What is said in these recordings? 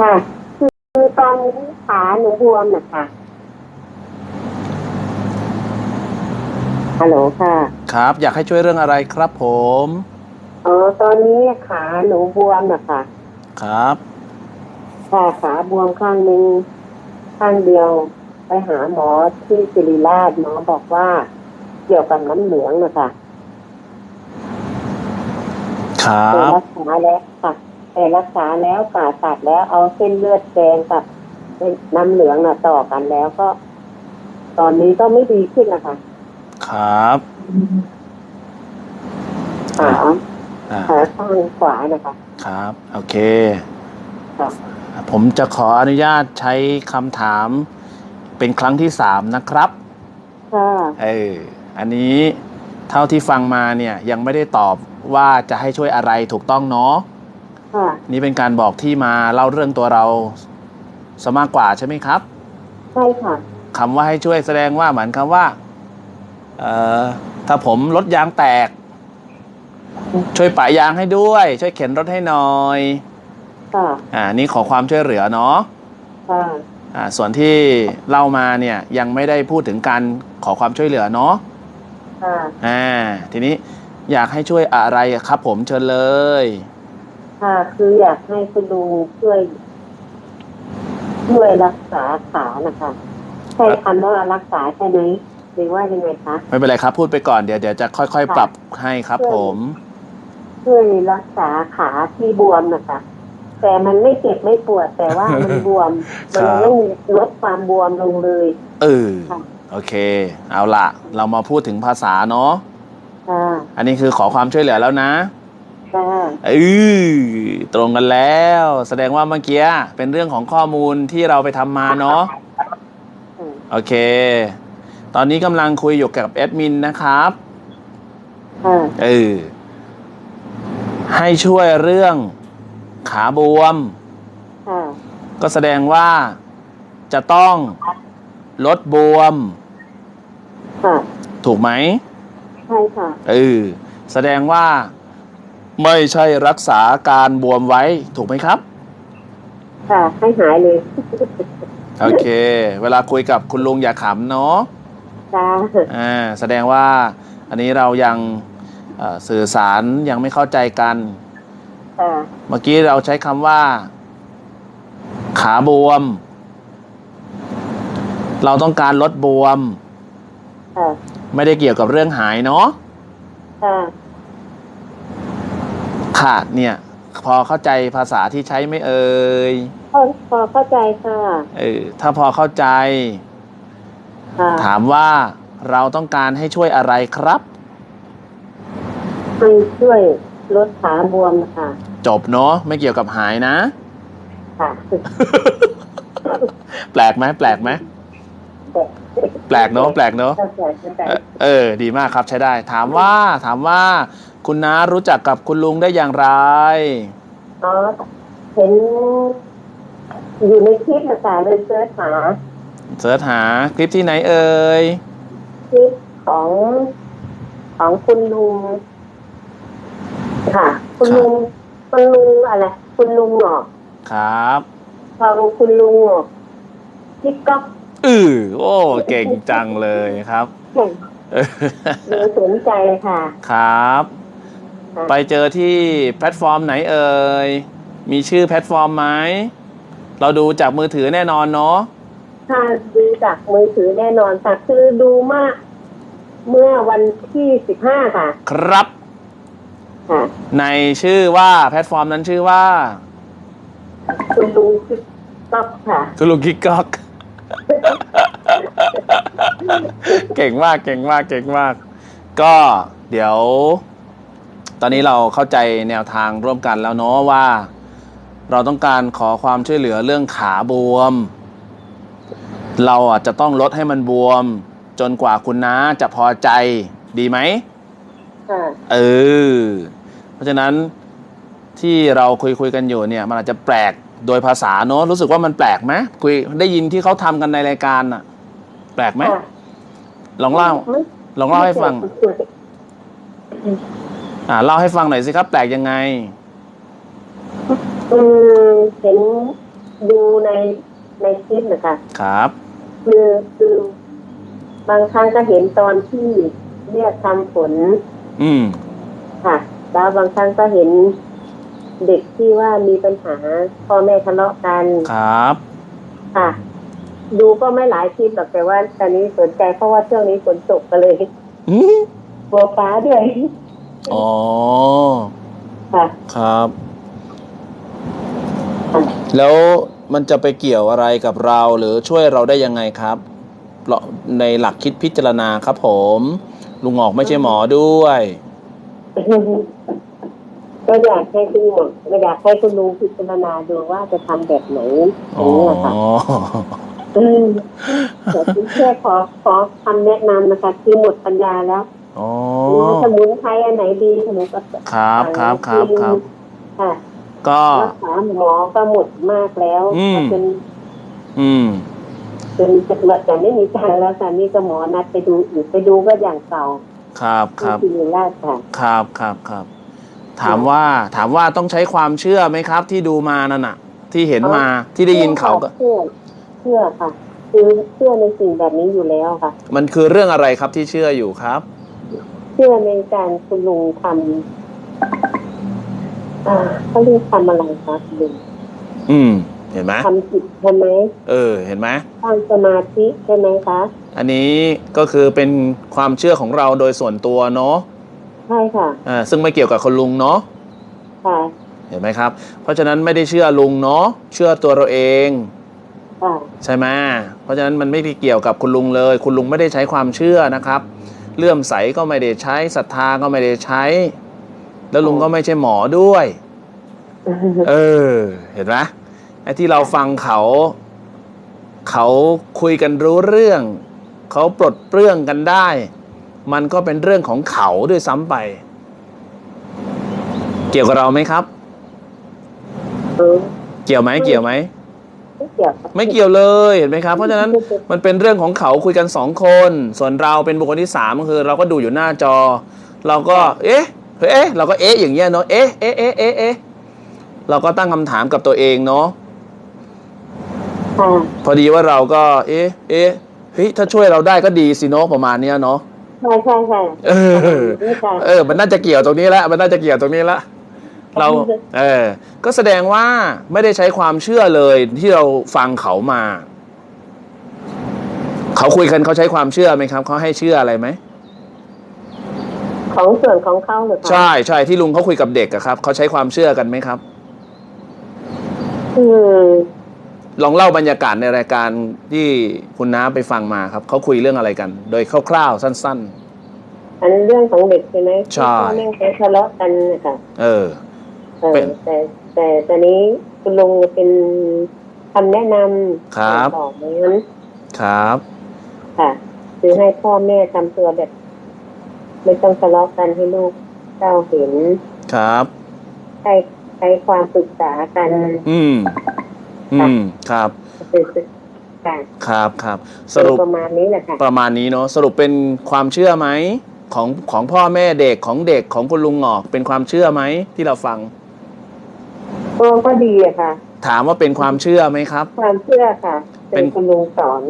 ค่ะ คือตอนนี้ขาหนูบวมนะคะฮัลโหลค่ะ ครับ อยากให้ช่วยเรื่องอะไรครับผมอ๋อตอนนี้ขาหนูบวมนะคะครับค่ะขาบวมข้างหนึ่งข้างเดียว ไปหาหมอที่ศิริราชหมอบอกว่า เกี่ยวกับน้ำเหลืองนะคะครัแต่บรักษาแล้วค่ะแต่ รักษาแล้วผ่าตัดแล้วเอาเส้นเลือดแดงกับน้ำเหลืองน่ะต่อกันแล้วก็ ตอนนี้ก็ไม่ดีขึ้นนะคะครับขาอ่าขาข้างขวานะคะครับ โอเคค่ะผมจะขออนุญาตใช้คำถามเป็นครั้งที่สามนะครับค่ะเอออันนี้เท่าที่ฟังมาเนี่ยยังไม่ได้ตอบว่าจะให้ช่วยอะไรถูกต้องเนาะ ค่ะ นี่เป็นการบอกที่มาเล่าเรื่องตัวเราซะมากกว่าใช่ไหมครับ ใช่ค่ะ คำว่าให้ช่วยแสดงว่าเหมือนคำว่าเอ่อถ้าผมรถยางแตก ช่วยปะยางให้ด้วย ช่วยเข็นรถให้หน่อยค่ะ อ่านี่ขอความช่วยเหลือเนาะ ค่ะ อ่าส่วนที่เล่ามาเนี่ยยังไม่ได้พูดถึงการขอความช่วยเหลือเนาะค่ะ อ่าทีนี้อยากให้ช่วยอะไรอะครับผมเชิญเลย ค่ะ คืออยากให้คุณลุงช่วย ช่วยรักษาขานะคะใช่คำว่ารักษาใช่ไหมหรือว่ายังไงคะไม่เป็นไรครับ พูดไปก่อนเดี๋ยวเดี๋ยวจะค่อยๆค่ะปรับให้ครับ ผม ช่วยรักษาขาที่บวมนะคะแต่มันไม่เจ็บไม่ปวด แต่ว่ามันบวมมันยังไม่มีลดความบวมลงเลยเออค่ะโอเค เอาล่ะเรามาพูดถึงภาษาเนาะค่ะอันนี้คือขอความช่วยเหลือแล้วนะ ค่ะเออตรงกันแล้ว แสดงว่าเมื่อกี้เป็นเรื่องของข้อมูลที่เราไปทำมาเนาะอืมโอเค ตอนนี้กำลังคุยอยู่กับแอดมินนะครับค่ะเออให้ช่วยเรื่องขาบวมค่ะก็แสดงว่าจะต้องลดบวมค่ะถูกไหมใช่ค่ะเออแสดงว่า ไม่ใช่รักษาการบวมไว้ถูกไหมครับ ค่ะให้หายเลยโอเค เวลาคุยกับคุณลุงอย่าขำเนาะค่ะอ่าแสดงว่าอันนี้เรายังเอ่อสื่อสารยังไม่เข้าใจกัน ค่ะเมื่อกี้เราใช้คำว่า ขาบวม เราต้องการลดบวม ค่ะไม่ได้เกี่ยวกับเรื่องหายเนาะ ค่ะ ค่ะเนี่ย พอเข้าใจภาษาที่ใช้ไหม่เอ่ยพอพอเข้าใจค่ะเออถ้าพอเข้าใจ ค่ะถามว่าเราต้องการให้ช่วยอะไรครับ ให้ช่วยลดขาบวมค่ะ จบเนาะไม่เกี่ยวกับหายนะ ค่ะแปลกไหมแปลกไหมแปลกเนาะแปลกเนาะเข้าใจเข้าใจเออเออ ดีมากครับใช้ได้ ถามว่าถามว่า คุณน้ารู้จักกับคุณลุงได้อย่างไร อ๋อเห็นอยู่ในคลิปนะคะเลยเสิร์ชหาเสิร์ชหาคลิปที่ไหนเอ่ย คลิปของของคุณลุงค่ะ คุณลุงคุณลุงอะไร คุณลุงหงอกครับ พอคุณลุงหงอกทิกก็อือโอ้เก่งจังเลยครับเห็นเออเลยสนใจค่ะ ครับ ไปเจอที่แพลตฟอร์มไหนเอ่ย มีชื่อแพลตฟอร์มไหม เราดูจากมือถือแน่นอนเนาะถ้าดูจากมือถือแน่นอนค่ะคือดูมากเมื่อวันที่สิบห้าค่ะ ครับค่ะในชื่อว่าแพลตฟอร์มนั้นชื่อว่าคุณลุงทิกก็ค่ะคุณลุงกิ๊กก๊อกเก่งมากเก่งมากเก่งมาก ก็เดี๋ยว ตอนนี้เราเข้าใจแนวทางร่วมกันแล้วเนาะว่า เราต้องการขอความช่วยเหลือเรื่องขาบวม เราอะจะต้องลดให้มันบวม จนกว่าคุณน้าจะพอใจดีไหมค่ะเออเพราะฉะนั้นที่เราคุยคุยกันอยู่เนี่ย มันอาจจะแปลกโดยภาษาเนอะรู้สึกว่ามันแปลกไหมคุยได้ยินที่เขาทำกันในรายการอะแปลกไหมค่ะลองเล่าไม่ลองเล่าให้ฟังอ่าเล่าให้ฟังหน่อยสิครับ แปลกยังไง อืมเห็นดูในในคลิปนะคะครับ คือคือบางครั้งก็เห็นตอนที่เรียกทำฝนอืม ค่ะ แล้วบางครั้งก็เห็นเด็กที่ว่ามีปัญหาพ่อแม่ทะเลาะกันครับ ค่ะ ดูก็ไม่หลายคลิปหรอกแต่ว่าตอนนี้สนใจเพราะว่าช่วงนี้ฝนตกก็เลยอืมกลัวฟ้าด้วย อ๋อ ค่ะ ครับ แล้วมันจะไปเกี่ยวอะไรกับเราหรือช่วยเราได้ยังไงครับเราในหลักคิดพิจารณาครับผม ลุงออกไม่ใช่หมอด้วย ก็อยากให้คุณหมอก็อยากให้คุณลุงพิจารณาดูว่าจะทำแบบไหนออ๋ย่างนี้ยค่ะออืมแต่คุณแค่ขอขอคำแนะนำนะคะ คือหมดปัญญาแล้ว อ๋อว่าสมุนไพรอันไหนดีหนูก็ครับครับครับครับ ค่ะก็ รักษาหมอก็หมดมากแล้วอืม จนอืม จนจะมาแต่ไม่มีตังค์แล้วค่ะนี่ก็หมอนัดไปดูอีกไปดูก็อย่างเก่าครับครับที่ศิริราชค่ะ ครับครับครับ ถามว่าถามว่าต้องใช้ความเชื่อไหมครับ ที่ดูมานั่นน่ะ ที่เห็นมาที่ได้ยินเขาก็ เชื่อเชื่อค่ะ คือเชื่อในสิ่งแบบนี้อยู่แล้วค่ะ มันคือเรื่องอะไรครับที่เชื่ออยู่ครับเชื่อในการคุณลุงทำอ่าเขาเรียกทำอะไรคะคุณลุงอืม เห็นไหมทำจิตใช่ไหมเออ เห็นไหมสร้างสมาธิใช่ไหมคะอันนี้ก็คือเป็นความเชื่อของเราโดยส่วนตัวเนาะใช่ค่ะอ่าซึ่งไม่เกี่ยวกับคนลุงเนาะค่ะเห็นไหมครับ เพราะฉะนั้นไม่ได้เชื่อลุงเนาะเชื่อตัวเราเองค่ะใช่ไหมเพราะฉะนั้นมันไม่ได้เกี่ยวกับคุณลุงเลย คุณลุงไม่ได้ใช้ความเชื่อนะครับ เลื่อมใสก็ไม่ได้ใช้ศรัทธาก็ไม่ได้ใช้ แล้วลุงก็ไม่ใช่หมอด้วย เออ เห็นไหมไอ้ที่เราฟังเขา เขาคุยกันรู้เรื่อง เขาปลดเปลื้องกันได้ มันก็เป็นเรื่องของเขาด้วยซ้ำไป เกี่ยวกับเราไหมครับเออเกี่ยวไหมเกี่ยวไหม ไม่เกี่ยวครับไม่เกี่ยวเลยเห็นไหมครับ เพราะฉะนั้นมันเป็นเรื่องของเขาคุยกันสองคน ส่วนเราเป็นบุคคลที่สามก็คือ เราก็ดูอยู่หน้าจอ เราก็ เอ๊ะเฮ้ยเอ๊ะเราก็เอ๊ะอย่างเงี้ยเนาะเอ๊ะเอ๊ะเอ๊ะเอ๊ะเอ๊ะเราก็ตั้งคำถามกับตัวเองเนาะค่ะพอดีว่าเราก็ เอ๊ะ เอ๊ะเฮ้ยถ้าช่วยเราได้ก็ดีสิเนาะประมาณเนี้ยเนาะใช่ใช่ใช่เออนี่ค่ะเออมันน่าจะเกี่ยวตรงนี้แล้วมันน่าจะเกี่ยวตรงนี้ละ เราเออก็แสดงว่าไม่ได้ใช้ความเชื่อเลยที่เราฟังเขามา เขาคุยกันเขาใช้ความเชื่อไหมครับเขาให้เชื่ออะไรไหมของส่วนของเขาเหรือคะใช่ใช่ที่ลุงเขาคุยกับเด็กอะครับเขาใช้ความเชื่อกันไหมครับคือลองเล่าบรรยากาศในรายการที่คุณน้าไปฟังมาครับเขาคุยเรื่องอะไรกัน โดยคร่าวๆสั้นอันเรื่องของเด็กใช่ไหมใช่ที่พ่อแม่เขาทะเลาะกันนะคะๆเออเออเป็น แต่แต่ตอนนี้คุณลุงเป็นคำแนะนำครับบอกอย่างนั้นครับ ค่ะคือให้พ่อแม่ทำตัวแบบ ไม่ต้องทะเลาะกันให้ลูกเจ้าเห็น ครับใช้ใช้ความปรึกษากัน อืม อืม ครับคือค่ะครับครับ สรุปประมาณนี้แหละค่ะประมาณนี้เนาะสรุปเป็นความเชื่อไหมของของพ่อแม่เด็กของเด็กของคุณลุงหงอกเป็นความเชื่อไหมที่เราฟัง ก็ก็ดีอะค่ะ ถามว่าเป็นความเชื่อไหมครับ ความเชื่อค่ะ เป็เป็นนคุณลุงสอน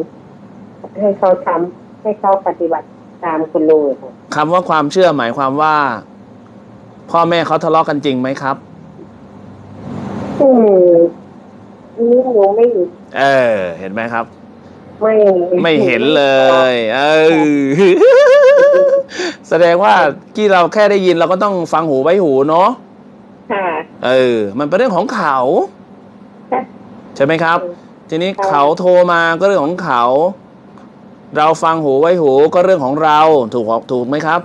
ให้เขาทำให้เขาปฏิบัติตามคุณลุงอะค่ะคำว่าความเชื่อหมายความว่า พ่อแม่เขาทะเลาะกันจริงไหมครับอืมนี่หนูไม่เออ เห็นไหมครับ ไม่ไม่เห็นเลย เออแสดงว่าที่เราแค่ได้ยินเราก็ต้องฟังหูไว้หูเนาะ ค่ะ เออ มันเป็นเรื่องของเขา ใช่ไหมครับ ทีนี้ค่ะเขาโทรมาก็เรื่องของเขา เราฟังหูไว้หูก็เรื่องของเราถูกถูกไหมครับ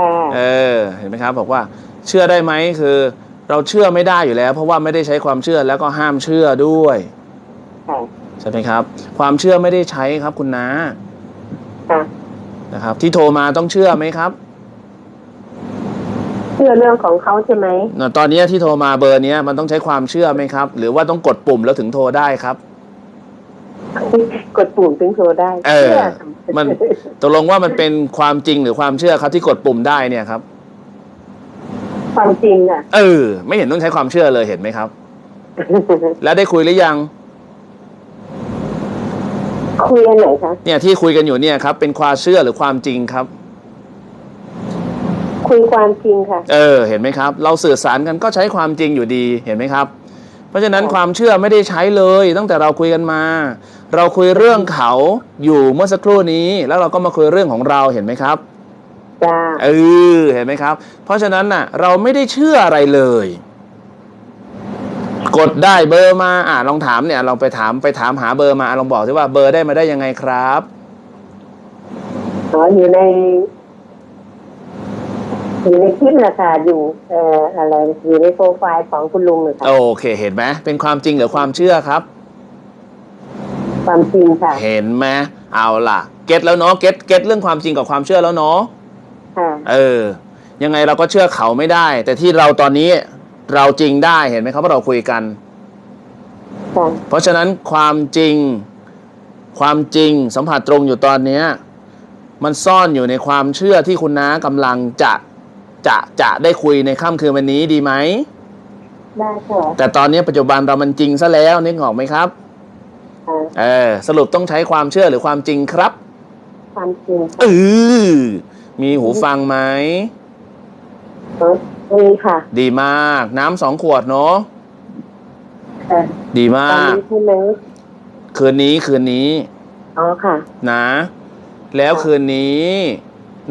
ค่ะเออ เห็นไหมครับ บอกว่า เชื่อได้ไหมคือ เราเชื่อไม่ได้อยู่แล้ว เพราะว่าไม่ได้ใช้ความเชื่อแล้วก็ห้ามเชื่อด้วยค่ะใช่ไหมครับ ความเชื่อไม่ได้ใช้ครับคุณน้าค่ะนะครับ ที่โทรมาต้องเชื่อไหมครับ เชื่อเรื่องของเขาใช่ไหมตอนนี้ที่โทรมาเบอร์เนี้ยมันต้องใช้ความเชื่อไหมครับ หรือว่าต้องกดปุ่มแล้วถึงโทรได้ครับกดปุ่มถึงโทรได้เออชื่มันตกลงว่ามันเป็นความจริงหรือความเชื่อครับที่กดปุ่มได้เนี่ยครับ ความจริงอะ เออ ไม่เห็นต้องใช้ความเชื่อเลยเห็นไหมครับ แล้วได้คุยหรือยัง คุยอันไหนคะเนี่ยที่คุยกันอยู่เนี่ยครับ เป็นความเชื่อหรือความจริงครับ คุยความจริงค่ะ เออ เห็นไหมครับ เราสื่อสารกันก็ใช้ความจริงอยู่ดีเห็นไหมครับ เพราะฉะนั้นค่ะความเชื่อไม่ได้ใช้เลย ตั้งแต่เราคุยกันมา เราคุยเรื่องเขาอยู่เมื่อสักครู่นี้ แล้วเราก็มาคุยเรื่องของเราเห็นไหมครับจ้าเออเห็นไหมครับ เพราะฉะนั้นน่ะ เราไม่ได้เชื่ออะไรเลย กดได้เบอร์มาอ่าลองถามเนี่ยลองไปถามไปถามหาเบอร์มาอะลองบอกสิว่าเบอร์ได้มาได้ยังไงครับอ๋ออยู่ใน อยู่ในคลิปนะคะอยู่เอ่ออะไรอยู่ในโปรไฟล์ของคุณลุงนะคะโอเค เห็นไหมเป็นความจริงหรือความเชื่อครับ ความจริงค่ะ เห็นไหมเอาล่ะ เก็ตแล้วเนาะเก็ตเก็ตเรื่องความจริงกับความเชื่อแล้วเนาะค่ะ เออ ยังไงเราก็เชื่อเขาไม่ได้ แต่ที่เราตอนนี้เราจริงได้เห็นไหมครับว่าเราคุยกัน ค่ะ เพราะฉะนั้นความจริงความจริงสัมผัสตรงอยู่ตอนเนี้ยมันซ่อนอยู่ในความเชื่อที่คุณน้ากำลังจะ จะจะได้คุยในค่ำคืนวันนี้ดีไหมได้ค่ะแต่ตอนนี้ปัจจุบันเรามันจริงซะแล้วนึกออกไหมครับค่ะเออสรุปต้องใช้ความเชื่อหรือความจริงครับ ความจริงเออมีหูฟังไหมอ๋อมีค่ะ ดีมาก น้ำสองขวดเนาะค่ะดีตมาอนกนี้ใช่ไหมคืนนี้คืนนี้อ๋อค่ะ นะ แล้วคืนนี้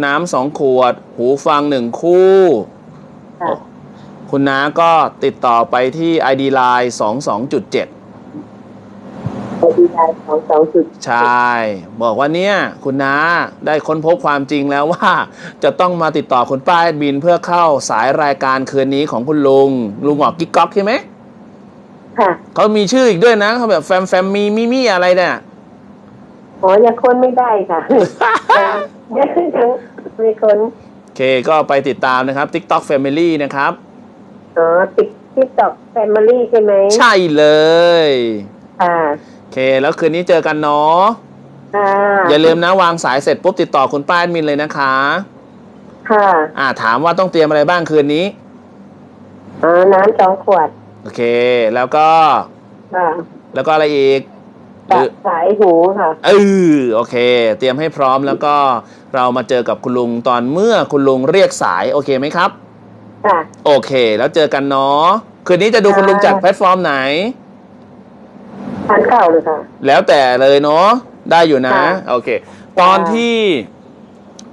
น้ำสองขวด หูฟังหนึ่งคู่ค่ะคุณน้าก็ติดต่อไปที่ ID Line 22.7ไปดีไลน์ของสองจุดใช่ บอกว่าเนี่ย คุณน้าได้ค้นพบความจริงแล้วว่า จะต้องมาติดต่อคุณป้าแอดมินเพื่อเข้าสายรายการคืนนี้ของคุณลุง ลุงหงอกกิ๊กก๊อกใช่ไหมค่ะเขามีชื่ออีกด้วยนะเขาแบบแฟมแฟมมีมิมี่อะไรเนี่ย อ๋อยังค้นไม่ได้ค่ะยังยังไม่ค้นโอเคก็ไปติดตามนะครับ TikTok Family นะครับอ๋อติดที่ตอกแฟมิลี่ใช่ไหมใช่เลยค่ะโอเค แล้วคืนนี้เจอกันเนาะค่ะอย่าลืมนะวางสายเสร็จปุ๊บติดต่อคุณป้าแอดมินเลยนะคะ ค่ะอ่าถามว่าต้องเตรียมอะไรบ้างคืนนี้อ๋อน้ำสองขวด โอเค แล้วก็ ค่ะ แล้วก็อะไรอีกหตัรืดอ สายหูค่ะเออโอเค เตรียมให้พร้อมแล้วก็เรามาเจอกับคุณลุงตอนเมื่อคุณลุงเรียกสายโอเคไหมครับค่ะโอเค แล้วเจอกันเนาะคืนนี้จะดูคุณลุงจากแพลตฟอร์มไหนทานเก่าเลยค่ะ แล้วแต่เลยเนาะได้อยู่นะค่ะโอเค ตอนที่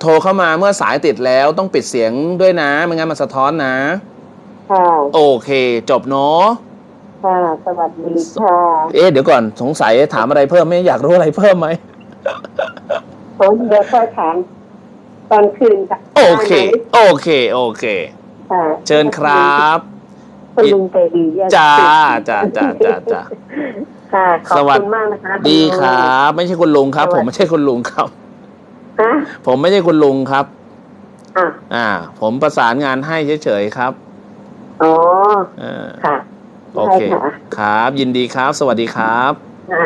โทรเข้ามาเมื่อสายติดแล้วต้องปิดเสียงด้วยนะ ไม่งั้นมันสะท้อนนะค่ะโอเค จบเนาะ ค่ะ สวัสดีค่ะ เอ๊ะเดี๋ยวก่อนสงสัยถามอะไรเพิ่มไหมอยากรู้อะไรเพิ่มไหมผมเดี๋ยวค่อยถามตอนคืนค่ะ โอเค โอเค โอเคค่ะเชิญครับคุณลุงใจดีเยี่ยมจ้าจ้าจ้าจ้าจ้าค่ะขอบสวัสคุณมากนะคะดีครับ ไม่ใช่คุณลุงครับสวัสผดีมไม่ใช่คุณลุงครับฮะผมไม่ใช่คุณลุงครับอะอ่า ผมประสานงานให้เฉยๆครับ อ๋อเออค่ะ โอเคได้ค่ะ ครับ ยินดีครับ สวัสดีครับอ่า